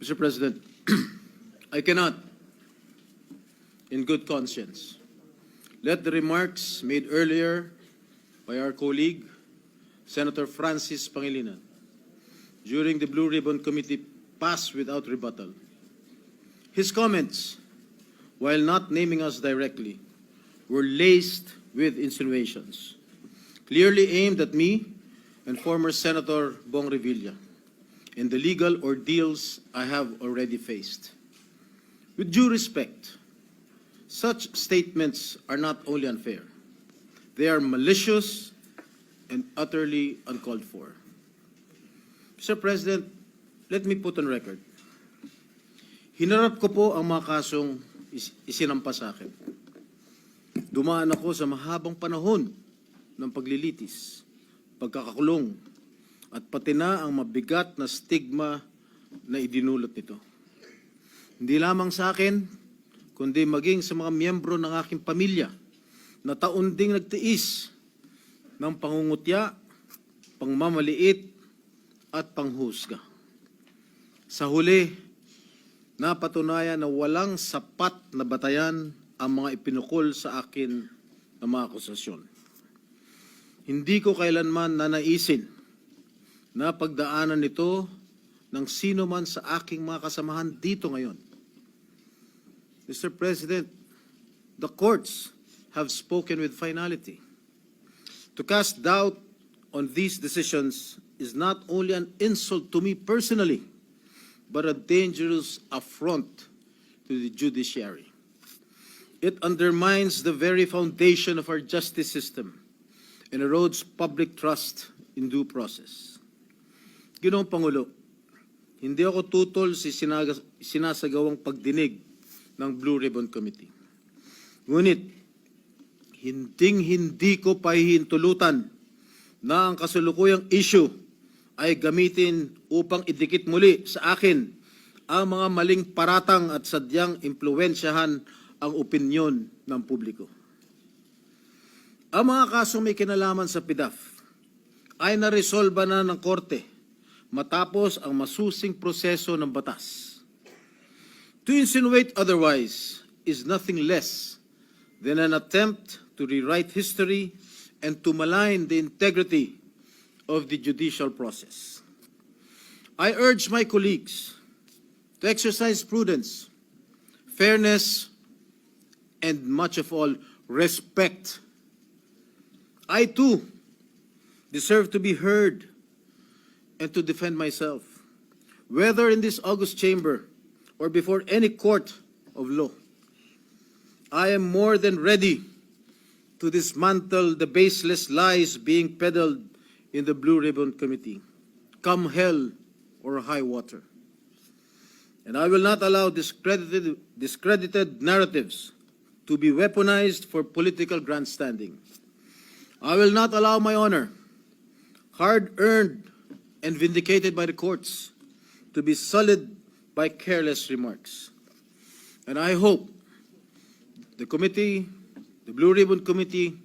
Mr. President, I cannot, in good conscience, let the remarks made earlier by our colleague, Senator Francis Pangilinan, during the Blue Ribbon Committee pass without rebuttal. His comments, while not naming us directly, were laced with insinuations, clearly aimed at me and former Senator Bong Revilla in the legal ordeals I have already faced. With due respect, such statements are not only unfair, they are malicious and utterly uncalled for. Mr. President, let me put on record. Hinarap ko po ang mga kasong is- isinampa sa akin. Dumaan ako sa mahabang panahon ng paglilitis, pagkakakulong, at pati na ang mabigat na stigma na idinulot nito. Hindi lamang sa akin, kundi maging sa mga miyembro ng aking pamilya na taon ding nagtiis ng pangungutya, pangmamaliit, at panghusga. Sa huli, napatunayan na walang sapat na batayan ang mga ipinukol sa akin na mga akusasyon. Hindi ko kailanman nanaisin na pagdaanan nito ng sino man sa aking mga kasamahan dito ngayon. Mr. President, the courts have spoken with finality. To cast doubt on these decisions is not only an insult to me personally, but a dangerous affront to the judiciary. It undermines the very foundation of our justice system and erodes public trust in due process. Ginoong Pangulo, hindi ako tutol sa sinaga- sinasagawang pagdinig ng Blue Ribbon Committee. Ngunit, hinding-hindi ko pahihintulutan na ang kasalukuyang issue ay gamitin upang idikit muli sa akin ang mga maling paratang at sadyang impluensyahan ang opinyon ng publiko. Ang mga kasong may kinalaman sa PIDAF ay naresolba na ng korte matapos ang masusing proseso ng batas. To insinuate otherwise is nothing less than an attempt to rewrite history and to malign the integrity of the judicial process. I urge my colleagues to exercise prudence, fairness, and much of all, respect. I too deserve to be heard and to defend myself, whether in this August chamber or before any court of law. I am more than ready to dismantle the baseless lies being peddled in the Blue Ribbon Committee, come hell or high water. And I will not allow discredited, discredited narratives to be weaponized for political grandstanding. I will not allow my honor, hard earned and vindicated by the courts, to be sullied by careless remarks. And I hope the committee, the Blue Ribbon Committee,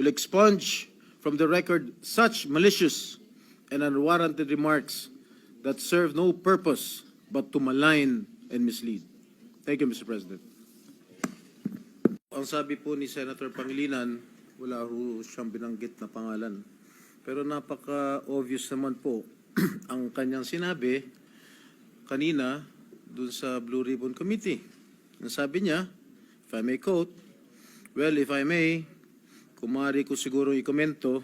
will expunge from the record such malicious and unwarranted remarks that serve no purpose but to malign and mislead. Thank you, Mr. President. Ang sabi po ni Senator Pangilinan, wala ho siyang binanggit na pangalan. Pero napaka-obvious naman po ang kanyang sinabi kanina dun sa Blue Ribbon Committee. Ang sabi niya, if I may quote, Well, if I may, kung maaari ko siguro ikomento,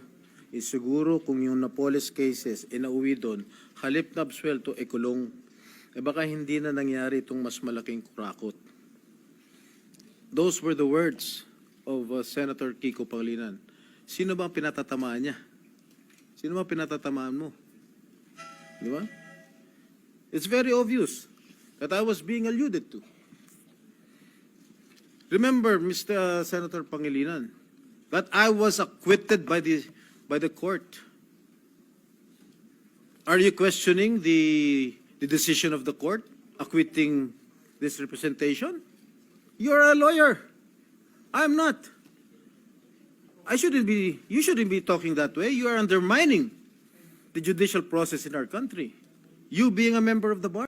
is siguro kung yung Napoles cases inauwi doon, halip na absuelto, e kulong, eh baka hindi na nangyari itong mas malaking kurakot. Those were the words of uh, Senator Kiko Pangilinan. Sino ba ang pinatatamaan niya? Sino ba pinatatamaan mo? It's very obvious that I was being alluded to. Remember, Mr. Senator Pangilinan, that I was acquitted by the by the court. Are you questioning the the decision of the court acquitting this representation? You're a lawyer. I'm not. I shouldn't be you shouldn't be talking that way. You are undermining the judicial process in our country. You being a member of the bar.